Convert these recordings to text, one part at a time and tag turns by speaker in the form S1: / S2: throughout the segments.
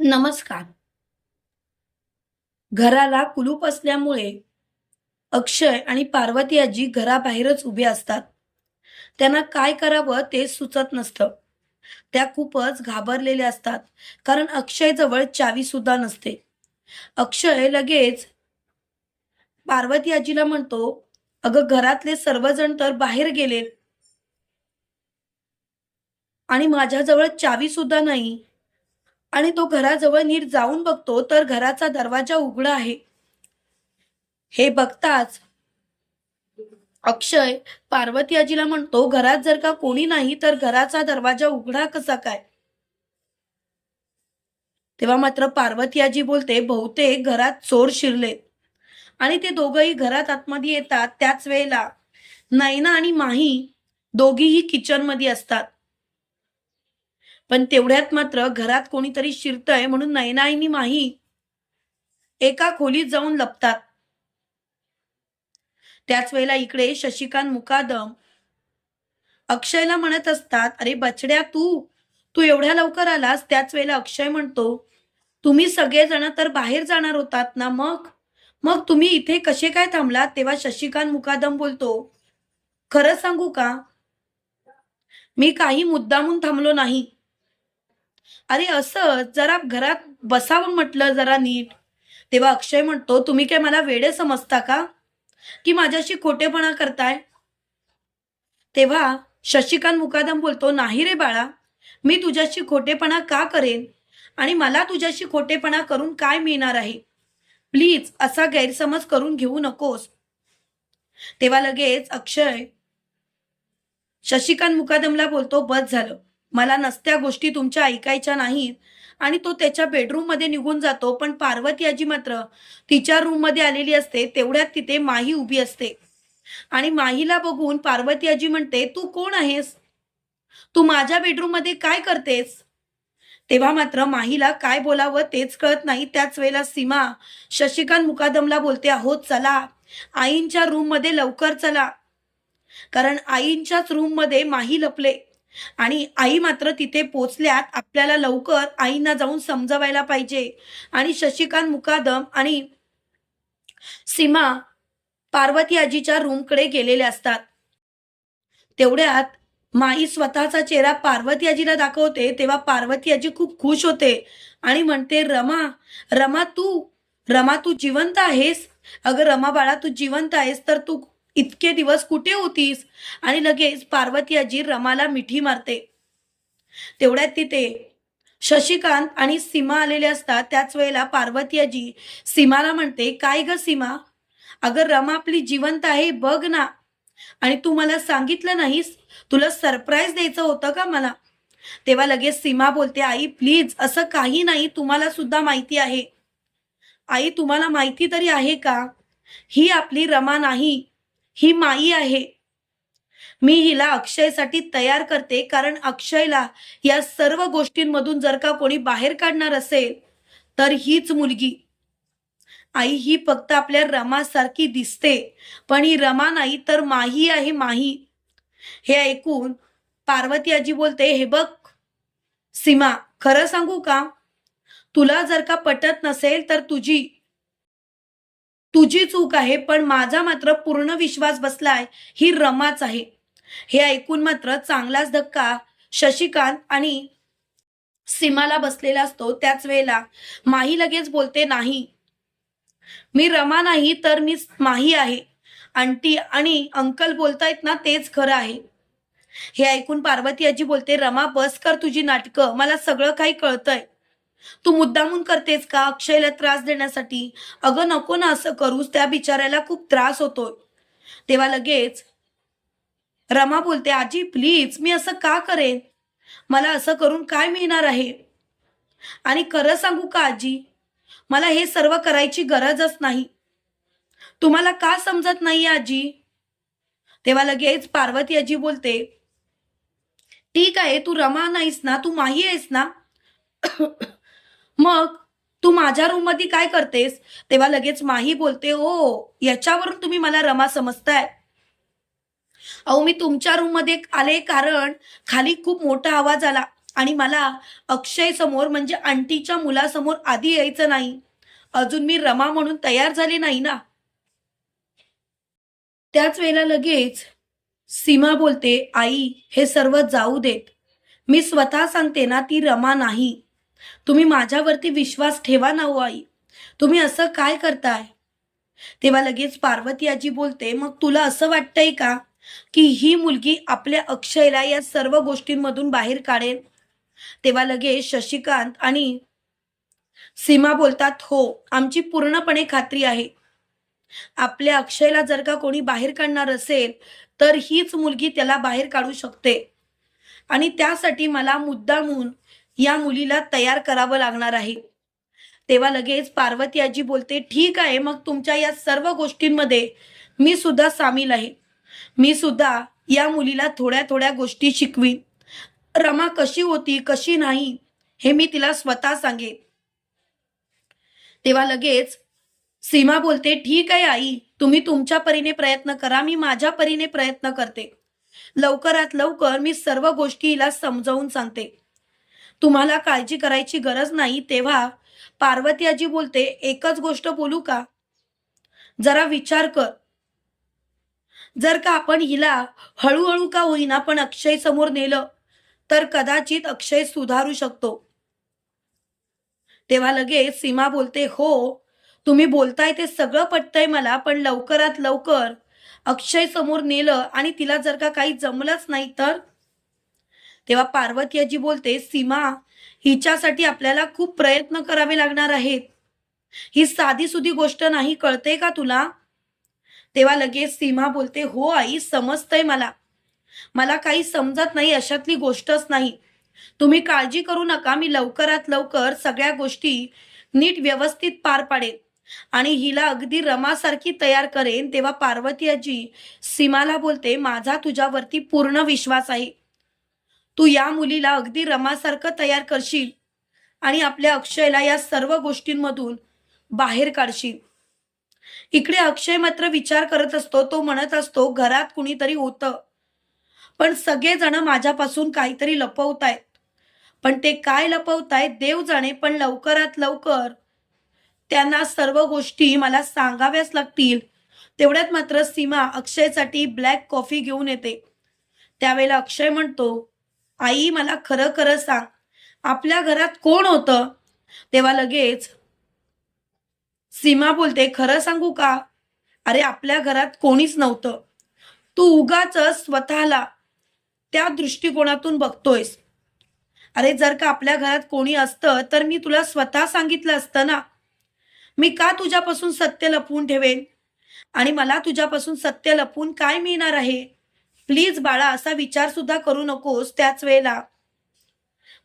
S1: नमस्कार. घराला कुलूप असल्यामुळे अक्षय आणि पार्वती आजी घराबाहेरच उभे असतात. त्यांना काय करावं ते सुचत नसतं. त्या खूपच घाबरलेल्या असतात कारण अक्षय जवळ चावी सुद्धा नसते. अक्षय लगेच पार्वती आजीला म्हणतो अगं घरातले सर्वजण तर बाहेर गेले आणि माझ्याजवळ चावी सुद्धा नाही. आणि तो घराजवळ नीट जाऊन बघतो तर घराचा दरवाजा उघडा आहे. हे बघताच अक्षय पार्वती आजीला म्हणतो घरात जर का कोणी नाही तर घराचा दरवाजा उघडा कसा काय? तेव्हा मात्र पार्वती आजी बोलते बहुतेक घरात चोर शिरले आणि ते दोघंही घरात आतमध्ये येतात. त्याच वेळेला नैना आणि माही दोघीही किचनमध्ये असतात. पण तेवढ्यात मात्र घरात कोणीतरी शिरतय म्हणून नयनाईनी माही एका खोलीत जाऊन लपतात. त्याच वेळेला इकडे शशिकांत मुकादम अक्षयला म्हणत असतात अरे बछड्या तू तू एवढ्या लवकर आलास त्याच वेळेला अक्षय म्हणतो तुम्ही सगळेजण तर बाहेर जाणार होतात ना मग? मग तुम्ही इथे कसे काय थांबलात? तेव्हा शशिकांत मुकादम बोलतो खरं सांगू का? मी काही मुद्दामून थांबलो नाही. अरे असं जरा घरात बसावं म्हटलं जरा नीट. तेव्हा अक्षय म्हणतो तुम्ही काय मला वेडे समजता का? की माझ्याशी खोटेपणा करताय? तेव्हा शशिकांत मुकादम बोलतो नाही रे बाळा मी तुझ्याशी खोटेपणा का करेन? आणि मला तुझ्याशी खोटेपणा करून काय मिळणार आहे? प्लीज असा गैरसमज करून घेऊ नकोस. तेव्हा लगेच अक्षय शशिकांत मुकादमला बोलतो बस झालं. मला नसत्या गोष्टी तुमच्या ऐकायच्या नाहीत. आणि तो त्याच्या बेडरूममध्ये निघून जातो पण पार्वती आजी मात्र तिच्या रूममध्ये आलेली असते तेवढ्यात तिथे माही उभी असते. आणि माहीला बघून पार्वती आजी म्हणते तू कोण आहेस? तू माझ्या बेडरूममध्ये काय करतेस? तेव्हा मात्र माहीला काय बोलावं तेच कळत नाही. त्याच वेळेला सीमा शशिकांत मुकादमला बोलते आहोत चला. आईंच्या रूममध्ये लवकर चला. कारण आईंच्याच रूममध्ये माही लपले. आणि आई मात्र तिथे पोचल्यात आपल्याला लवकर आईंना जाऊन समजवायला पाहिजे. आणि शशिकांत मुकादम आणि सीमा पार्वती आजीच्या रूमकडे गेलेले असतात. तेवढ्यात माई स्वतःचा चेहरा पार्वती आजीला दाखवते तेव्हा पार्वती आजी खूप खुश होते आणि म्हणते रमा रमा तू रमा तू जिवंत आहेस? अगं रमा बाळा तू जिवंत आहेस तर तू इतके दिवस कुठे होतीस? आणि लगेच पार्वती आजी रमाला मिठी मारते. तेवढ्यात तिथे शशिकांत आणि सीमा आलेले असतात. त्याच वेळेला पार्वती आजी सीमाला म्हणते काय ग सीमा? अगं रमा आपली जिवंत आहे बघ ना. आणि तू मला सांगितलं नाहीस? तुला सरप्राईज द्यायचं होतं का मला? तेव्हा लगेच सीमा बोलते आई प्लीज असं काही नाही. तुम्हाला सुद्धा माहिती आहे. आई तुम्हाला माहिती तरी आहे का? ही आपली रमा नाही. ही माई आहे. मी हिला अक्षयसाठी तयार करते कारण अक्षयला या सर्व गोष्टींमधून जर का कोणी बाहेर काढणार असेल तर हीच मुलगी. आई ही फक्त आपल्या रमासारखी दिसते पण ही रमा नाही तर माही आहे माही. हे ऐकून पार्वती आजी बोलते हे बघ सीमा खरं सांगू का? तुला जर का पटत नसेल तर तुझी तुझी चूक आहे पण माझा मात्र पूर्ण विश्वास बसलाय ही रमाच आहे. हे ऐकून मात्र चांगलाच धक्का शशिकांत आणि सीमाला बसलेला असतो त्याच वेळेला. माही लगेच बोलते नाही. मी रमा नाही तर मी माही आहे. आंटी आणि अंकल बोलतायत ना तेच खरं आहे. हे ऐकून पार्वती आजी बोलते रमा बस कर तुझी नाटकं. मला सगळं काही कळतंय. तू मुद्दामून करतेस का? अक्षयला त्रास देण्यासाठी? अगं नको ना असं करूस. त्या बिचाऱ्याला खूप त्रास होतोय. तेव्हा लगेच रमा बोलते आजी प्लीज मी असं का करेन? मला असं करून काय मिळणार आहे? आणि खरं सांगू का आजी? मला हे सर्व करायची गरजच नाही. तुम्हाला का समजत नाही आजी? तेव्हा लगेच पार्वती आजी बोलते ठीक आहे तू रमा नाहीस ना? तू माही आहेस ना? मग तू माझ्या रूममध्ये काय करतेस? तेव्हा लगेच माही बोलते ओ याच्यावरून तुम्ही मला रमा समजताय. अहो मी तुमच्या रूममध्ये आले कारण खाली खूप मोठा आवाज आला आणि मला अक्षय समोर म्हणजे आंटीच्या मुलासमोर आधी यायचं नाही. अजून मी रमा म्हणून तयार झाले नाही ना. त्याच वेळेला लगेच सीमा बोलते आई हे सर्व जाऊ देत. मी स्वतः सांगते ना ती रमा नाही. तुम्ही माझ्यावरती विश्वास ठेवा ना हो आई. तुम्ही असं काय करताय? तेव्हा लगेच पार्वती आजी बोलते मग तुला असं वाटतंय का की ही मुलगी आपल्या अक्षयला या सर्व गोष्टींमधून बाहेर काढेल? तेव्हा लगेच शशिकांत आणि सीमा बोलतात हो आमची पूर्णपणे खात्री आहे. आपल्या अक्षयला जर का कोणी बाहेर काढणार असेल तर हीच मुलगी त्याला बाहेर काढू शकते. आणि त्यासाठी मला मुद्दामून या मुलीला तयार करावं लागणार आहे. तेव्हा लगेच पार्वती आजी बोलते ठीक आहे मग तुमच्या या सर्व गोष्टींमध्ये मी सुद्धा सामील आहे. मी सुद्धा या मुलीला थोड्या थोड्या गोष्टी शिकवीन. रमा कशी होती कशी नाही हे मी तिला स्वतः सांगेन. तेव्हा लगेच सीमा बोलते ठीक आहे आई तुम्ही तुमच्या परीने प्रयत्न करा मी माझ्या परीने प्रयत्न करते. लवकरात लवकर मी सर्व गोष्टी हिला समजावून सांगते. तुम्हाला काळजी करायची गरज नाही तेव्हा पार्वती आजी बोलते एकच गोष्ट बोलू का? जरा विचार कर. जर का आपण हिला हळूहळू का होईना पण अक्षय समोर नेलं तर कदाचित अक्षय सुधारू शकतो. तेव्हा लगेच सीमा बोलते हो तुम्ही बोलताय ते सगळं पटतंय मला पण लवकरात लवकर अक्षय समोर नेलं आणि तिला जर का काही जमलंच नाही तर? तेव्हा पार्वती आजी बोलते सीमा हिच्यासाठी आपल्याला खूप प्रयत्न करावे लागणार आहेत. ही साधी सुधी गोष्ट नाही कळते का तुला? तेव्हा लगेच सीमा बोलते हो आई समजतंय मला. मला काही समजत नाही अशातली गोष्टच नाही. तुम्ही काळजी करू नका मी लवकरात लवकर सगळ्या गोष्टी नीट व्यवस्थित पार पाडेन आणि हिला अगदी रमासारखी तयार करेन. तेव्हा पार्वती आजी सीमाला बोलते माझा तुझ्यावरती पूर्ण विश्वास आहे. तू या मुलीला अगदी रमासारखं तयार करशील आणि आपल्या अक्षयला या सर्व गोष्टींमधून बाहेर काढशील. इकडे अक्षय मात्र विचार करत असतो तो म्हणत असतो घरात कुणीतरी होतं. पण सगळेजण माझ्यापासून काहीतरी लपवतायत. पण ते काय लपवतायत देव जाणे पण लवकरात लवकर त्यांना सर्व गोष्टी मला सांगाव्याच लागतील. तेवढ्यात मात्र सीमा अक्षयसाठी ब्लॅक कॉफी घेऊन येते. त्यावेळेला अक्षय म्हणतो आई मला खरं खरं सांग. आपल्या घरात कोण होतं? तेव्हा लगेच सीमा बोलते खरं सांगू का? अरे आपल्या घरात कोणीच नव्हतं. तू उगाच स्वतःला त्या दृष्टिकोनातून बघतोयस. अरे जर का आपल्या घरात कोणी असतं तर मी तुला स्वतः सांगितलं असतं ना. मी का तुझ्यापासून सत्य लपवून ठेवेन? आणि मला तुझ्यापासून सत्य लपवून काय मिळणार आहे? प्लीज बाळा असा विचार सुद्धा करू नकोस त्याच वेळेला.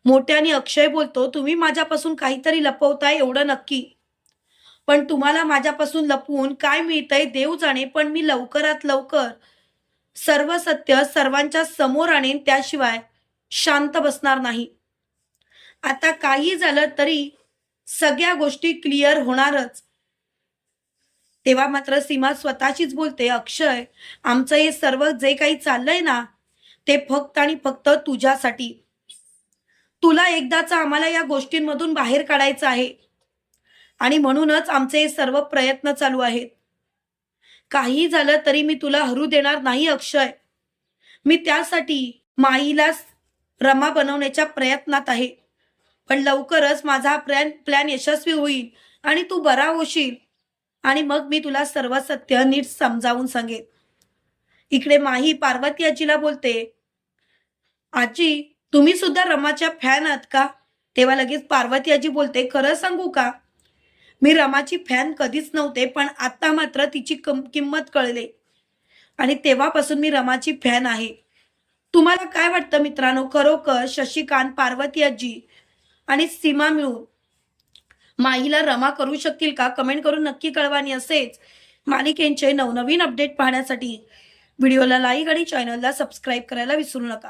S1: मोठ्याने अक्षय बोलतो तुम्ही माझ्यापासून काहीतरी लपवताय एवढं नक्की. पण तुम्हाला माझ्यापासून लपवून काय मिळतंय देव जाणे पण मी लवकरात लवकर सर्व सत्य सर्वांच्या समोर आणेन त्याशिवाय शांत बसणार नाही. आता काही झालं तरी सगळ्या गोष्टी क्लिअर होणारच. तेव्हा मात्र सीमा स्वतःचीच बोलते अक्षय आमचं हे सर्व जे काही चाललंय ना ते फक्त आणि फक्त तुझ्यासाठी. तुला एकदाच आम्हाला या गोष्टींमधून बाहेर काढायचं आहे. आणि म्हणूनच आमचे हे सर्व प्रयत्न चालू आहेत. काही झालं तरी मी तुला हरू देणार नाही अक्षय. मी त्यासाठी माईला रमा बनवण्याच्या प्रयत्नात आहे. पण लवकरच माझा प्लॅन प्लॅन यशस्वी होईल आणि तू बरा होशील. आणि मग मी तुला सर्व सत्य नीट समजावून सांगेन. इकडे माही पार्वती आजीला बोलते आजी तुम्ही सुद्धा रमाच्या फॅन आहात का? तेव्हा लगेच पार्वती आजी बोलते खरं सांगू का? मी रमाची फॅन कधीच नव्हते पण आता मात्र तिची कम किंमत कळले. आणि तेव्हापासून मी रमाची फॅन आहे. तुम्हाला काय वाटतं मित्रांनो? खरोखर शशिकांत पार्वती आजी आणि सीमा मिळून माहीला रमा करू शकतील का? कमेंट करून नक्की कळवानी असेच मालिकेंचे नवनवीन अपडेट पाहण्यासाठी. व्हिडिओला लाईक आणि चॅनलला सबस्क्राईब करायला विसरू नका.